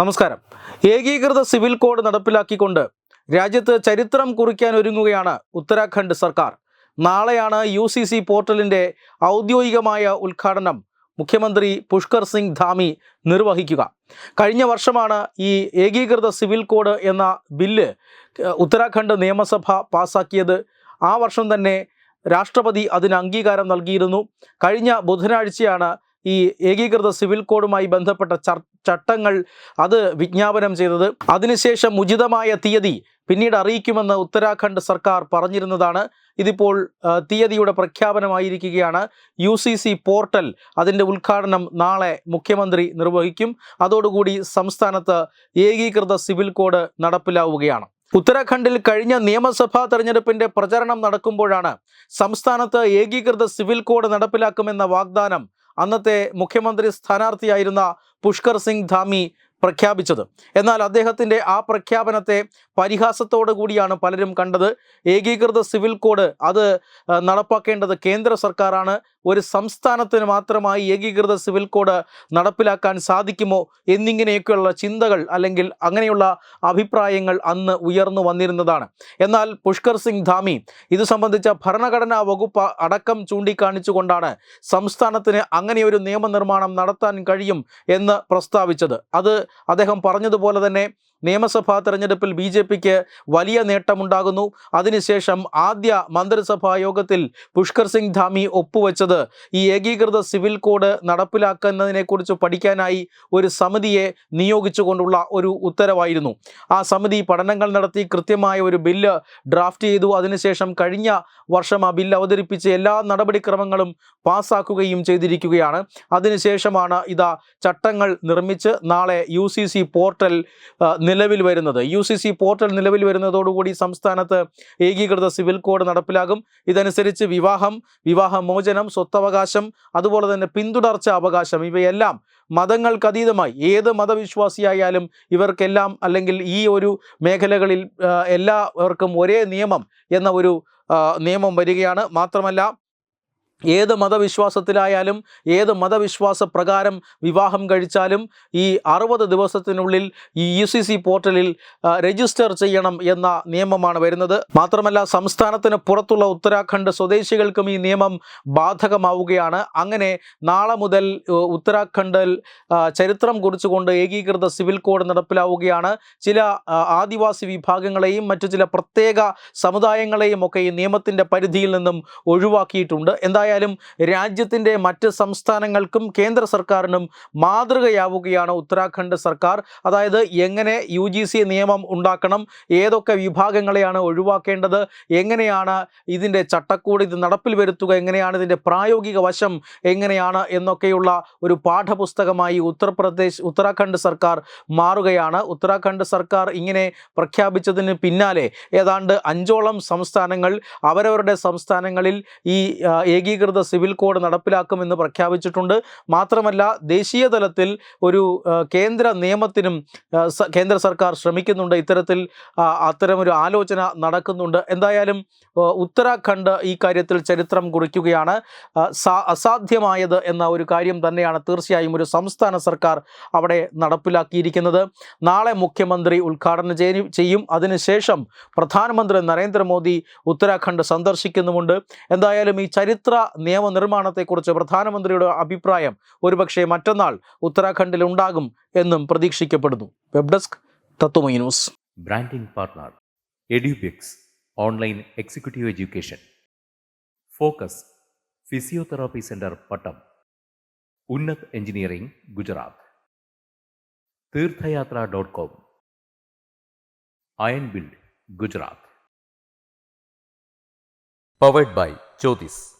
നമസ്കാരം. ഏകീകൃത civil code നടപ്പിലാക്കിക്കൊണ്ട് രാജ്യത്ത് ചരിത്രം കുറിക്കാൻ ഒരുങ്ങുകയാണ് ഉത്തരാഖണ്ഡ് സർക്കാർ. നാളെയാണ് യു സി സി പോർട്ടലിന്റെ ഔദ്യോഗികമായ ഉദ്ഘാടനം മുഖ്യമന്ത്രി പുഷ്കർ സിംഗ് ധാമി നിർവഹിക്കുക. കഴിഞ്ഞ വർഷമാണ് ഈ ഏകീകൃത സിവിൽ കോഡ് എന്ന ബില്ല് ഉത്തരാഖണ്ഡ് നിയമസഭ പാസാക്കിയത്. ആ വർഷം തന്നെ രാഷ്ട്രപതി അതിന് അംഗീകാരം നൽകിയിരുന്നു. കഴിഞ്ഞ ബുധനാഴ്ചയാണ് ഈ ഏകീകൃത സിവിൽ കോഡുമായി ബന്ധപ്പെട്ട ചട്ടങ്ങൾ അത് വിജ്ഞാപനം ചെയ്തത്. അതിനുശേഷം ഉചിതമായ തീയതി പിന്നീട് അറിയിക്കുമെന്ന് ഉത്തരാഖണ്ഡ് സർക്കാർ പറഞ്ഞിരുന്നതാണ്. ഇതിപ്പോൾ തീയതിയുടെ പ്രഖ്യാപനമായിരിക്കുകയാണ്. യു സി സി പോർട്ടൽ അതിന്റെ ഉദ്ഘാടനം നാളെ മുഖ്യമന്ത്രി നിർവഹിക്കും. അതോടുകൂടി സംസ്ഥാനത്ത് ഏകീകൃത സിവിൽ കോഡ് നടപ്പിലാവുകയാണ്. ഉത്തരാഖണ്ഡിൽ കഴിഞ്ഞ നിയമസഭാ തെരഞ്ഞെടുപ്പിന്റെ പ്രചരണം നടക്കുമ്പോഴാണ് സംസ്ഥാനത്ത് ഏകീകൃത സിവിൽ കോഡ് നടപ്പിലാക്കുമെന്ന വാഗ്ദാനം അന്നത്തെ മുഖ്യമന്ത്രി സ്ഥാനാർത്ഥിയായിരുന്ന പുഷ്കർ സിംഗ് ധാമി പ്രഖ്യാപിച്ചത്. എന്നാൽ അദ്ദേഹത്തിന്റെ ആ പ്രഖ്യാപനത്തെ പരിഹാസത്തോടു കൂടിയാണ് പലരും കണ്ടത്. ഏകീകൃത സിവിൽ കോഡ് അത് നടപ്പാക്കേണ്ടത് കേന്ദ്ര സർക്കാരാണ്. ഒരു സംസ്ഥാനത്തിന് മാത്രമായി ഏകീകൃത സിവിൽ കോഡ് നടപ്പിലാക്കാൻ സാധിക്കുമോ എന്നിങ്ങനെയൊക്കെയുള്ള ചിന്തകൾ അല്ലെങ്കിൽ അങ്ങനെയുള്ള അഭിപ്രായങ്ങൾ അന്ന് ഉയർന്നു വന്നിരുന്നതാണ്. എന്നാൽ പുഷ്കർ സിംഗ് ധാമി ഇത് സംബന്ധിച്ച ഭരണഘടനാ വകുപ്പ് അടക്കം ചൂണ്ടിക്കാണിച്ചുകൊണ്ടാണ് സംസ്ഥാനത്തിന് അങ്ങനെയൊരു നിയമനിർമ്മാണം നടത്താൻ കഴിയും എന്ന് പ്രസ്താവിച്ചത്. അത് അദ്ദേഹം പറഞ്ഞതുപോലെ തന്നെ നിയമസഭാ തെരഞ്ഞെടുപ്പിൽ ബി ജെ പിക്ക് വലിയ നേട്ടമുണ്ടാകുന്നു. അതിനുശേഷം ആദ്യ മന്ത്രിസഭാ യോഗത്തിൽ പുഷ്കർ സിംഗ് ധാമി ഒപ്പുവെച്ചത് ഈ ഏകീകൃത സിവിൽ കോഡ് നടപ്പിലാക്കുന്നതിനെക്കുറിച്ച് പഠിക്കാനായി ഒരു സമിതിയെ നിയോഗിച്ചുകൊണ്ടുള്ള ഒരു ഉത്തരവായിരുന്നു. ആ സമിതി പഠനങ്ങൾ നടത്തി കൃത്യമായ ഒരു ബില്ല് ഡ്രാഫ്റ്റ് ചെയ്തു. അതിനുശേഷം കഴിഞ്ഞ വർഷം ആ ബില്ല് അവതരിപ്പിച്ച് എല്ലാ നടപടിക്രമങ്ങളും പാസ്സാക്കുകയും ചെയ്തിരിക്കുകയാണ്. അതിനുശേഷമാണ് ഇതാ ചട്ടങ്ങൾ നിർമ്മിച്ച് നാളെ യു പോർട്ടൽ നിലവിൽ വരുന്നത്. യു സി സി പോർട്ടൽ നിലവിൽ വരുന്നതോടുകൂടി സംസ്ഥാനത്ത് ഏകീകൃത സിവിൽ കോഡ് നടപ്പിലാകും. ഇതനുസരിച്ച് വിവാഹം വിവാഹമോചനം സ്വത്തവകാശം അതുപോലെ തന്നെ പിന്തുടർച്ച അവകാശം ഇവയെല്ലാം മതങ്ങൾക്കതീതമായി ഏത് മതവിശ്വാസിയായാലും ഇവർക്കെല്ലാം അല്ലെങ്കിൽ ഈ ഒരു മേഖലകളിൽ എല്ലാവർക്കും ഒരേ നിയമം എന്ന ഒരു നിയമം വരികയാണ്. മാത്രമല്ല ഏത് മതവിശ്വാസത്തിലായാലും ഏത് മതവിശ്വാസ പ്രകാരം വിവാഹം കഴിച്ചാലും ഈ അറുപത് ദിവസത്തിനുള്ളിൽ ഈ യു സി സി പോർട്ടലിൽ രജിസ്റ്റർ ചെയ്യണം എന്ന നിയമമാണ് വരുന്നത്. മാത്രമല്ല സംസ്ഥാനത്തിന് പുറത്തുള്ള ഉത്തരാഖണ്ഡ് സ്വദേശികൾക്കും ഈ നിയമം ബാധകമാവുകയാണ്. അങ്ങനെ നാളെ മുതൽ ഉത്തരാഖണ്ഡിൽ ചരിത്രം കുറിച്ചുകൊണ്ട് ഏകീകൃത സിവിൽ കോഡ് നടപ്പിലാവുകയാണ്. ചില ആദിവാസി വിഭാഗങ്ങളെയും മറ്റു ചില പ്രത്യേക സമുദായങ്ങളെയും ഒക്കെ ഈ നിയമത്തിന്റെ പരിധിയിൽ നിന്നും ഒഴിവാക്കിയിട്ടുണ്ട്. എന്തായാലും രാജ്യത്തിന്റെ മറ്റ് സംസ്ഥാനങ്ങൾക്കും കേന്ദ്ര സർക്കാരിനും മാതൃകയാവുകയാണ് ഉത്തരാഖണ്ഡ് സർക്കാർ. അതായത് എങ്ങനെ യു നിയമം ഉണ്ടാക്കണം ഏതൊക്കെ വിഭാഗങ്ങളെയാണ് ഒഴിവാക്കേണ്ടത് എങ്ങനെയാണ് ഇതിന്റെ ചട്ടക്കൂട് ഇത് നടപ്പിൽ വരുത്തുക എങ്ങനെയാണ് ഇതിന്റെ പ്രായോഗിക വശം എങ്ങനെയാണ് എന്നൊക്കെയുള്ള ഒരു പാഠപുസ്തകമായി ഉത്തർപ്രദേശ് ഉത്തരാഖണ്ഡ് സർക്കാർ മാറുകയാണ്. ഉത്തരാഖണ്ഡ് സർക്കാർ ഇങ്ങനെ പ്രഖ്യാപിച്ചതിന് പിന്നാലെ ഏതാണ്ട് അഞ്ചോളം സംസ്ഥാനങ്ങൾ അവരവരുടെ സംസ്ഥാനങ്ങളിൽ ഈ ആ, ഏകീകൃത സിവിൽ കോഡ് നടപ്പിലാക്കുമെന്ന് പ്രഖ്യാപിച്ചിട്ടുണ്ട്. മാത്രമല്ല ദേശീയ തലത്തിൽ ഒരു കേന്ദ്ര നിയമത്തിനും കേന്ദ്ര സർക്കാർ ശ്രമിക്കുന്നുണ്ട്. ഇത്തരത്തിൽ അത്തരമൊരു ആലോചന നടക്കുന്നുണ്ട്. എന്തായാലും ഉത്തരാഖണ്ഡ് ഈ കാര്യത്തിൽ ചരിത്രം കുറിക്കുകയാണ്. അസാധ്യമായത് എന്ന ഒരു കാര്യം തന്നെയാണ് തീർച്ചയായും ഒരു സംസ്ഥാന സർക്കാർ അവിടെ നടപ്പിലാക്കിയിരിക്കുന്നത്. നാളെ മുഖ്യമന്ത്രി ഉദ്ഘാടനം ചെയ്യും. അതിനുശേഷം പ്രധാനമന്ത്രി നരേന്ദ്രമോദി ഉത്തരാഖണ്ഡ് സന്ദർശിക്കുന്നുമുണ്ട്. എന്തായാലും ഈ ചരിത്ര നിയമനിർമ്മാണത്തെക്കുറിച്ച് പ്രധാനമന്ത്രിയുടെ അഭിപ്രായം ഒരുപക്ഷെ മറ്റന്നാൾ ഉത്തരാഖണ്ഡിൽ ഉണ്ടാകും എന്നും പ്രതീക്ഷിക്കപ്പെടുന്നു. Web desk Tatwamayi news. Branding partner Edubix online executive education. Focus physiotherapy centre Pattom. Unnat engineering Gujarat. Theerthayathra dot com. Iron build Gujarat. Powered by Unnat